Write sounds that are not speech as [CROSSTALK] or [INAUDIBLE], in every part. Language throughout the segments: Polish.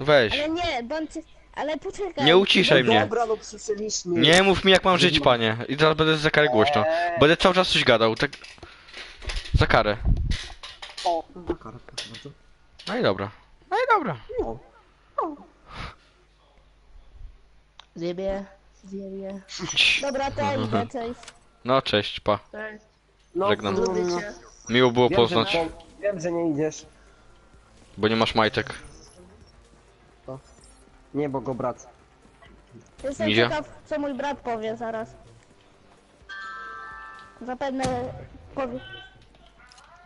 Weź. Ale nie, bądź... Ale poczekaj. Nie uciszaj No mnie. Dobra, no. Nie mów mi jak mam żyć, panie. I teraz będę za karę głośno. Będę cały czas coś gadał, tak... Za karę. O, no kara, proszę bardzo. No i dobra. No i dobra. No. Zjebie, zjebie. Cii. Dobra, to [LAUGHS] ja idę, cześć. No cześć, pa. Cześć. No, Żegnam. no, Lubię no. cię. Miło było Wiem, poznać, Że, wiem, że nie idziesz. bo nie masz majtek. Nie, bo go brat. Jestem Mizia? ciekaw, co mój brat powie zaraz. Zapewne powie...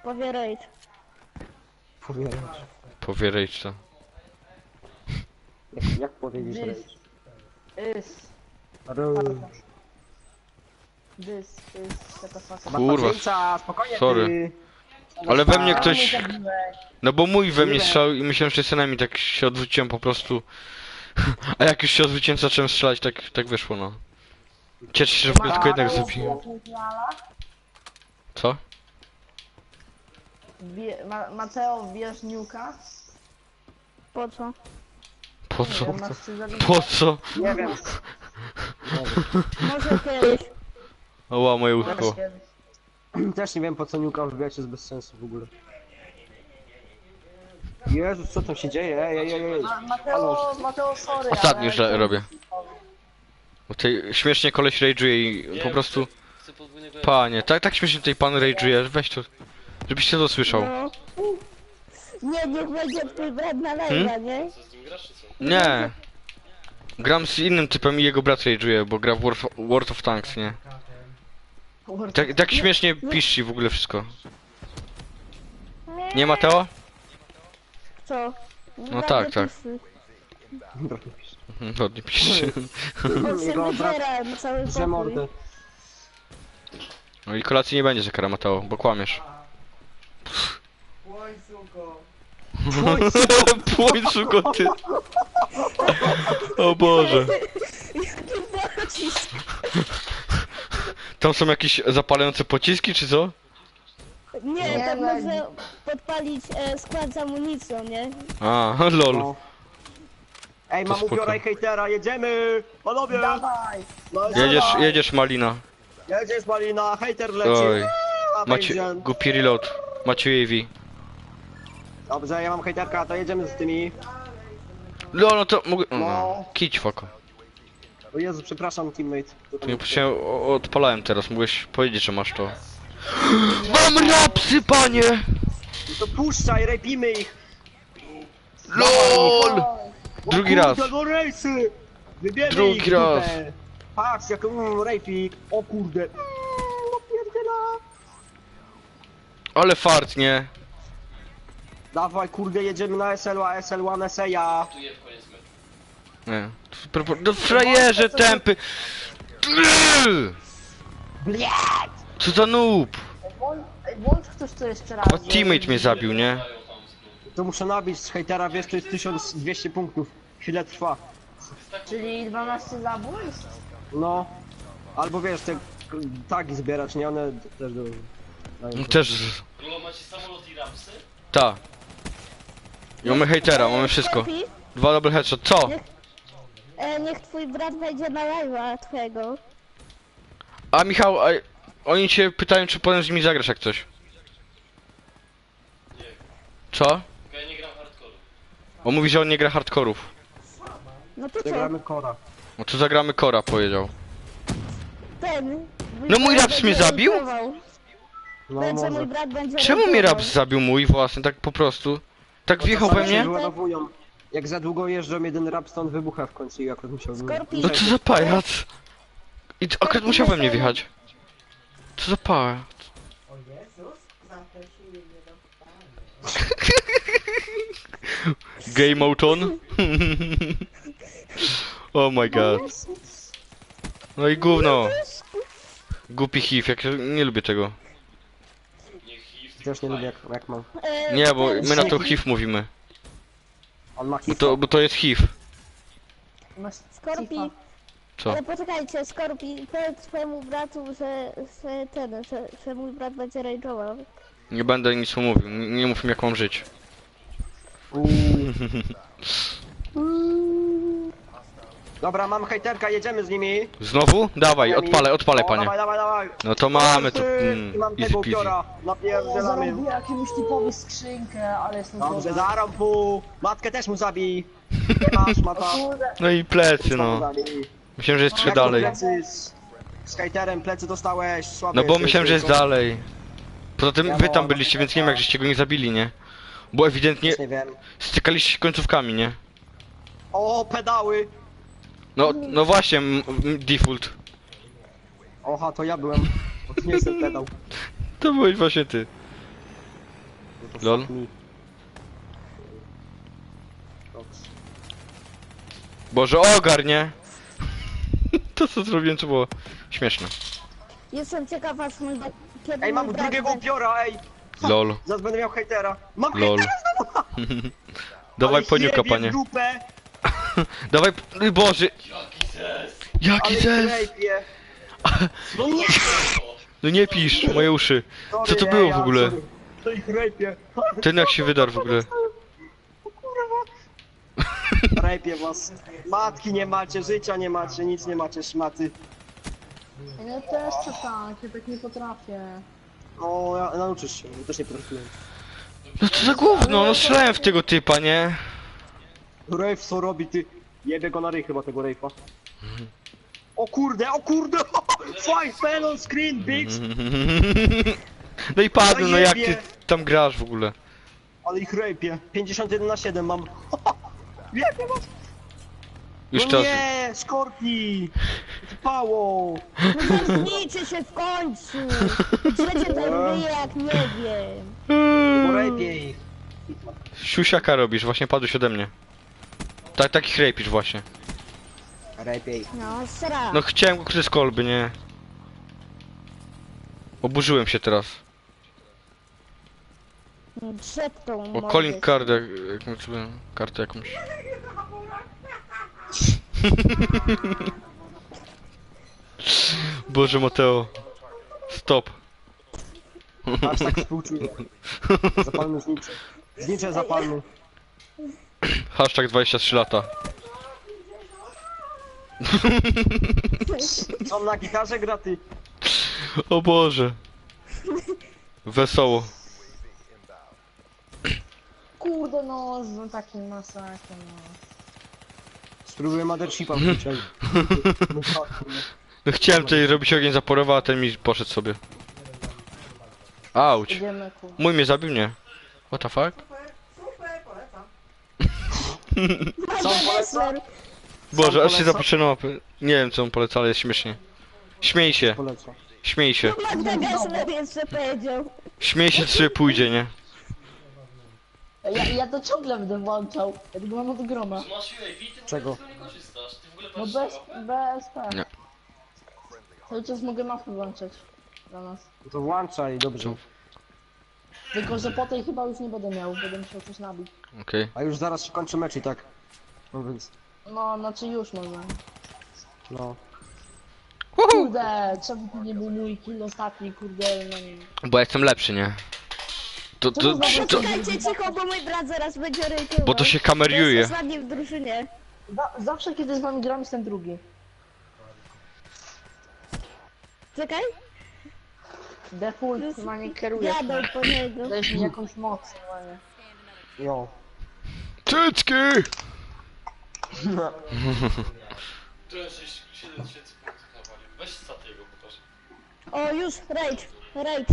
Powie rage. Powiem. Powierajcie to. Jak, jak powiedzieć? This że- is, Ru- this is. Kurwa. Spokojnie Sorry. ty. Ale we mnie ktoś... No bo mój we mnie Nie. strzelał i myślałem, że enemy, tak się odwróciłem po prostu. A jak już się odwróciłem, zacząłem strzelać, tak, tak wyszło, no. Cieszę się, że w ogóle tylko jednego zabiłem. Co? Bie- Ma Mateo, bierz niuka? Po co? Po Nie co? wiem, masz coś zabić? Po co? Nie wiem. Może kiedyś. Oła, moje Masz ucho. kiedyś. Też nie wiem po co niuka wbijać jest bez sensu w ogóle. Jezus, co tam się dzieje? Ej, ej, ej, ej. Ma- Mateo, Mateo, sorry, Ostatni ale... robię. Bo tutaj śmiesznie koleś rage'uje i po prostu... Chcę podwójnego Panie, tak, tak śmiesznie tutaj pan rage'uje, weź to... Żebyś to słyszał. No. Nie, niech będzie twój brat na live'a, nie? Co z nim grasz czy co? Nie. Gram z innym typem i jego brat rage'uje, bo gra w World of, World of Tanks, nie? Tak, tak śmiesznie piszczy w ogóle wszystko. Nie Mateo? Co? No tak, tak. On się Jego brat wydziera na cały Że pokój. mordę. No i kolacji nie będzie za karę Mateo, bo kłamiesz. Płoń suko ty. O Boże. Tam są jakieś zapalające pociski czy co? Nie, Nie, tak no, można podpalić e, skład z amunicją, nie? A, [LAUGHS] lol. No. Ej, To mam spoko. ubioraj hejtera, jedziemy! Panowie! Dawaj! No, Jedziesz, dawaj. jedziesz Malina. Jedziesz Malina, hejter leci. Oj. A, Macie, będzie. głupi reload. Macie AV. Dobrze, ja mam hejterka, to jedziemy z tymi. No, no to mogę... No, No. kić foko. O Jezu, przepraszam teammate. To Nie się odpalałem teraz, mogłeś powiedzieć, że masz to. Mam rapsy, panie! To puszczaj, repimy ich! LOL! Drugi raz. No rejsy! Wybierzmy Drugi ich raz. dupę. Patrz, jak mm, rejfik. O kurde. Mm, no pierdziela. Ale fart, nie? Dawaj, kurde, jedziemy na SL-a, SL1 SEA. Nie. No frajerze tępy! Co za noob! Włącz- ktoś to jeszcze raz. Chyba teammate mnie zabił, nie? To muszę nabić z hejtera, wiesz, to jest 1200 punktów. Chwilę trwa. Czyli 12 zabójstw? No. Albo wiesz, te k- tagi zbierać, nie? One też do... dają to. Też... z- Królo, macie samolot i rapsy? Ta. I mamy hejtera, mamy wszystko. Lepi? Dwa double headshot, co? E, niech twój brat wejdzie na live'a twojego. A Michał, a oni cię pytają, czy potem z nimi zagrasz jak coś. Nie. Co? Tylko ja nie gram hardcore. On mówi, że on nie gra hardkorów. No to co? Zagramy kora. No to zagramy Kora, powiedział. Ten. No mój raps mnie zabił? No może. mój brat będzie Czemu mnie raps zabił mój własny, tak po prostu? Tak wjechał we mnie? wyładowują. Jak za długo jeżdżą, jeden rap stąd wybucha w końcu i akurat musiał... Skorpion. No co za pajac? I t- akurat musiał we mnie wjechać. Co za pajac? [LAUGHS] Game out on? [LAUGHS] oh my god. No i gówno. Głupi HIV, jak nie lubię tego. Też nie lubię jak, jak mam. Nie, bo my na to HIV mówimy. On ma Bo hit. to, bo to jest HIV. Masz Skorpi. cifa. Co? Ale poczekajcie, Skorpi, powiedz twojemu bratu, że, że ten, że, że mój brat będzie rage'ował. Nie będę nic mu mówił. Nie nie mów mi jak mam żyć. Uuu. Dobra, mam hejterka, jedziemy z nimi. Znowu? Dawaj, odpalę, odpalę, o, panie. Dawaj, dawaj, dawaj. No to mamy to. Ty, Mm, I mam easy tego peasy. upiora. O, Napierdzielamy. zarobię jakiemuś typowi skrzynkę, ale jestem Dobrze, złoty. zaram mu. Matkę też mu zabij. [LAUGHS] Masz, mata. Kurde, No i plecy, no. Zabij. Myślałem, że jest trzy Jak to dalej. Plecy z, z hejterem, plecy dostałeś, słaby No bo jesteś, myślałem, że jest tylko- dalej. Poza tym wy tam byliście, więc nie wiem jak żeście go nie zabili, nie? Bo ewidentnie Nie wiem. stykaliście się końcówkami, nie? O, pedały. No, no właśnie, m- m- default. Oha, to ja byłem. Nie jestem pedał. [LAUGHS] To byłeś właśnie ty. No to Lol. fuck me. Dobrze. Boże, ogar, nie? To co zrobiłem, to było śmieszne. Jestem ciekawa, aż mój, kiedy Ej, mam brat drugiego będzie- upiora, ej. Lol. Zaraz będę miał hejtera. Mam Lol. hejtera [LAUGHS] Dawaj ale poniuka, jebie w panie. dupę, [LAUGHS] Dawaj, Oj, Boże, Jaki ale zes! krejpie. [LAUGHS] No nie! No nie pisz, moje uszy. Co to było w ja, ogóle? sorry. To ich rejpie. Ten jak się wydarł w ogóle. Rejpie was. Matki nie macie, życia nie macie, nic nie macie, szmaty. ja też chcę tak, ja tak nie potrafię. No, ja, nauczysz się, ja też nie potrafiłem. No co za gówno, no strzelałem w tego typa, nie? Rejf co robi, ty? Jebie go na ryj chyba tego rejfa. O kurde, o kurde! [LAUGHS] Five fan on screen, bitch! [LAUGHS] No i padłem, no jak ty tam grasz w ogóle? Ale ich rejpie. 51 na 7 mam. [LAUGHS] Jebie was! Już no czas. nie, Skorpi! Pało! No zamknijcie się w końcu! Trzecie tam wyje jak nie wiem. Bo ich. Siusiaka robisz, właśnie padłeś ode mnie. Tak, takich rapisz właśnie. Ich. No, sra. No chciałem go kurde z kolby, nie? Oburzyłem się teraz. Szeptą O, mordę. calling card, jak, jak sobie kartę jakąś. Boże Mateo. Stop. Aż tak współczuję. Zapalmy znicze. Znicze zapalmy. Hashtag 23 lata. Co on na gitarze gra ty? O Boże. Wesoło. Kurde no, z takim masakrem no. Spróbuję Mothershipa wliczać. No tak, no. No chciałem tutaj robić ogień zaporowy, a ten mi poszedł sobie. Auć. Idziemy. Mój mnie zabił, nie? What the fuck? Co on poleca? Boże, aż się na mapę. Nie wiem co on poleca, ale jest śmiesznie. Śmiej się, Poleca. śmiej się. Magda Gessler jeszcze powiedział. Śmiej się, czy pójdzie, nie? Ja, ja to ciągle będę włączał. Ja tego mam od groma. Masz UAV, ty w Czego? ogóle z tego nie korzystasz. Ty w ogóle No patrzysz bez, BSP. Nie. Cały czas mogę mapy włączać. Dla nas. No to włączaj, dobrze. Tylko, że po tej chyba już nie będę miał, będę musiał coś nabić. Okej. A już zaraz się kończy mecz i tak. No więc, No, znaczy już może. no. Kurde, czemu to nie był mój kill ostatni, kurde, no nie. Bo jestem lepszy, nie? To, to, to, to, Poczekajcie cicho, bo mój brat zaraz będzie rejkował. bo to się To kameruje. jest ostatni w drużynie. Za, zawsze kiedy z wami gram jestem drugi. Czekaj, Default chyba nie kieruje. jadą po niego. Dajesz mi jakąś moc, normalnie. Jo. Cycki! Tu jest 7 tysięcy punktów nawalił. Weź statę jego pokaż. O, już, rage, rage.